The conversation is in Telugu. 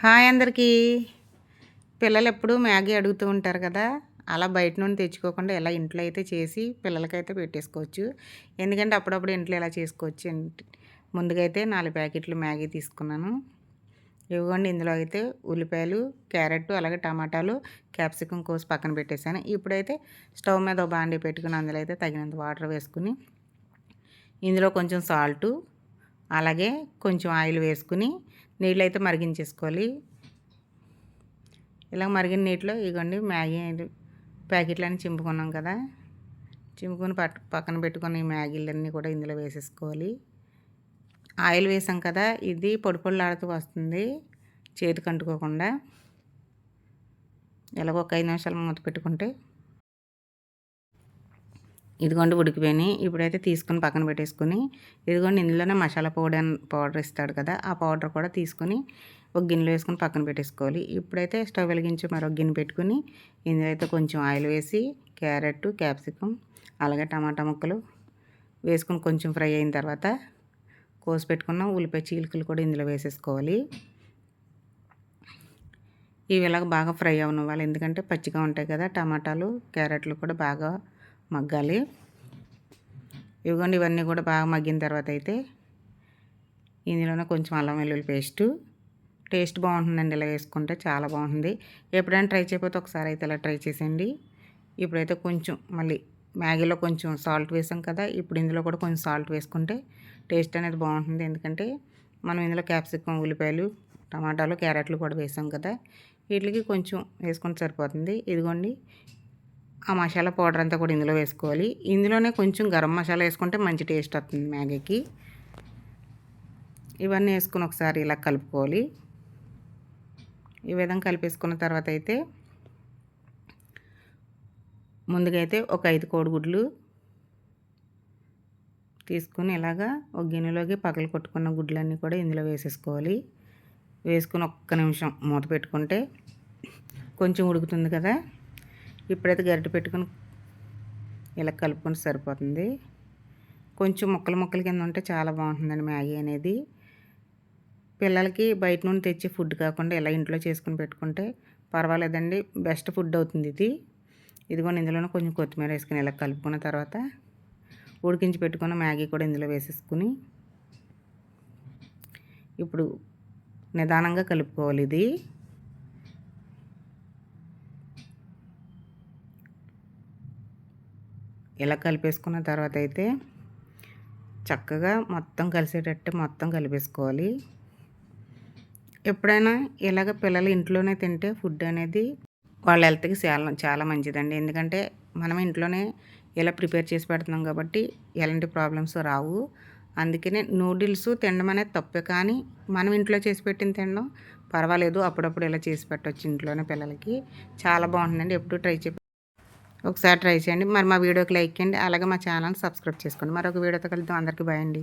హాయ్ అందరికీ. పిల్లలు ఎప్పుడు మ్యాగీ అడుగుతూ ఉంటారు కదా అలా బయట నుండి తెచ్చుకోకుండా ఇలా ఇంట్లో అయితే చేసి పిల్లలకైతే పెట్టేసుకోవచ్చు. ఎందుకంటే అప్పుడప్పుడు ఇంట్లో ఇలా చేసుకోవచ్చు ముందుగా అయితే నాలుగు ప్యాకెట్లు మ్యాగీ తీసుకున్నాను. ఇవ్వండి ఇందులో అయితే ఉల్లిపాయలు క్యారెట్ అలాగే టమాటాలు క్యాప్సికం కోసి పక్కన పెట్టేశాను. ఇప్పుడైతే స్టవ్ మీద ఒక బాండీ పెట్టుకుని అందులో అయితే తగినంత వాటర్ వేసుకుని ఇందులో కొంచెం సాల్టు అలాగే కొంచెం ఆయిల్ వేసుకుని నీళ్ళు అయితే మరిగించేసుకోవాలి. ఇలా మరిగిన నీటిలో ఇగోండి మ్యాగీ ప్యాకెట్లన్నీ చింపుకున్నాం కదా. చింపుకొని పట్ పక్కన పెట్టుకుని మ్యాగీలన్నీ కూడా ఇందులో వేసేసుకోవాలి. ఆయిల్ వేసాం కదా ఇది పొడి పొడిలాడుతూ వస్తుంది చేతికి అంటుకోకుండా. ఎలాగో ఒక ఐదు నిమిషాలు మూత పెట్టుకుంటే ఇదిగోండి ఉడికిపోయినాయి. ఇప్పుడైతే తీసుకుని పక్కన పెట్టేసుకుని ఇదిగోండి ఇందులోనే మసాలా పౌడర్ పౌడర్ ఇస్తాడు కదా ఆ పౌడర్ కూడా తీసుకుని ఒక గిన్నెలో వేసుకొని పక్కన పెట్టేసుకోవాలి. ఇప్పుడైతే స్టవ్ వెలిగించి మరొక గిన్నె పెట్టుకుని ఇందులో అయితే కొంచెం ఆయిల్ వేసి క్యారెట్ క్యాప్సికం అలాగే టమాటా ముక్కలు వేసుకుని కొంచెం ఫ్రై అయిన తర్వాత కోసి పెట్టుకున్న ఉల్లిపాయ చీలికలు కూడా ఇందులో వేసేసుకోవాలి. ఇవి ఇలాగ బాగా ఫ్రై అవ్వనివ్వాలి ఎందుకంటే పచ్చిగా ఉంటాయి కదా టమాటాలు క్యారెట్లు కూడా బాగా మగ్గాలి. ఇవ్వండి ఇవన్నీ కూడా బాగా మగ్గిన తర్వాత అయితే ఇందులోనే కొంచెం అల్లం వెల్లుల్లి పేస్టు. టేస్ట్ బాగుంటుందండి ఇలా వేసుకుంటే చాలా బాగుంటుంది. ఎప్పుడైనా ట్రై చేయకపోతే ఒకసారి అయితే ఇలా ట్రై చేసేయండి. ఇప్పుడైతే కొంచెం మళ్ళీ మ్యాగీలో కొంచెం సాల్ట్ వేసాం కదా ఇప్పుడు ఇందులో కూడా కొంచెం సాల్ట్ వేసుకుంటే టేస్ట్ అనేది బాగుంటుంది. ఎందుకంటే మనం ఇందులో క్యాప్సికం ఉల్లిపాయలు టమాటాలు క్యారెట్లు కూడా వేసాం కదా వీటికి కొంచెం వేసుకుంటే సరిపోతుంది. ఇదిగోండి ఆ మసాలా పౌడర్ అంతా కూడా ఇందులో వేసుకోవాలి. ఇందులోనే కొంచెం గరం మసాలా వేసుకుంటే మంచి టేస్ట్ వస్తుంది మ్యాగీకి. ఇవన్నీ వేసుకుని ఒకసారి ఇలా కలుపుకోవాలి. ఈ విధంగా కలిపేసుకున్న తర్వాత అయితే ముందుగా అయితే ఒక ఐదు కోడిగుడ్లు తీసుకుని ఇలాగా ఒక గిన్నెలోకి పగలు కొట్టుకున్న గుడ్లన్నీ కూడా ఇందులో వేసేసుకోవాలి. వేసుకుని ఒక్క నిమిషం మూత పెట్టుకుంటే కొంచెం ఉడుకుతుంది కదా. ఇప్పుడైతే గరిటె పెట్టుకుని ఇలా కలుపుకొని సరిపోతుంది. కొంచెం ముక్కలు ముక్కల కింద ఉంటే చాలా బాగుంటుందండి మ్యాగీ అనేది. పిల్లలకి బయట నుండి తెచ్చి ఫుడ్ కాకుండా ఇలా ఇంట్లో చేసుకుని పెట్టుకుంటే పర్వాలేదండి బెస్ట్ ఫుడ్ అవుతుంది ఇది. ఇదిగోండి ఇందులోనే కొంచెం కొత్తిమీర వేసుకుని ఇలా కలుపుకున్న తర్వాత ఉడికించి పెట్టుకున్న మ్యాగీ కూడా ఇందులో వేసేసుకుని ఇప్పుడు నిదానంగా కలుపుకోవాలి ఇది. ఇలా కలిపేసుకున్న తర్వాత అయితే చక్కగా మొత్తం కలిసేటట్టు మొత్తం కలిపేసుకోవాలి. ఎప్పుడైనా ఇలాగ పిల్లలు ఇంట్లోనే తింటే ఫుడ్ అనేది వాళ్ళ హెల్త్కి చాలా చాలా మంచిదండి. ఎందుకంటే మనం ఇంట్లోనే ఇలా ప్రిపేర్ చేసి పెడుతున్నాం కాబట్టి ఎలాంటి ప్రాబ్లమ్స్ రావు. అందుకనే నూడిల్స్ తినడం అనేది తప్పే కానీ మనం ఇంట్లో చేసి పెట్టిన తినడం పర్వాలేదు. అప్పుడప్పుడు ఇలా చేసి పెట్టవచ్చు ఇంట్లోనే పిల్లలకి. చాలా బాగుంటుందండి. ఎప్పుడు ట్రై చేసి ఒకసారి ట్రై చేయండి. మరి మా వీడియోకి లైక్ చేయండి. అలాగే మా ఛానల్ సబ్స్క్రైబ్ చేసుకోండి. మరొక వీడియోతో కలుద్దాం. అందరికీ బాయ్ అండి.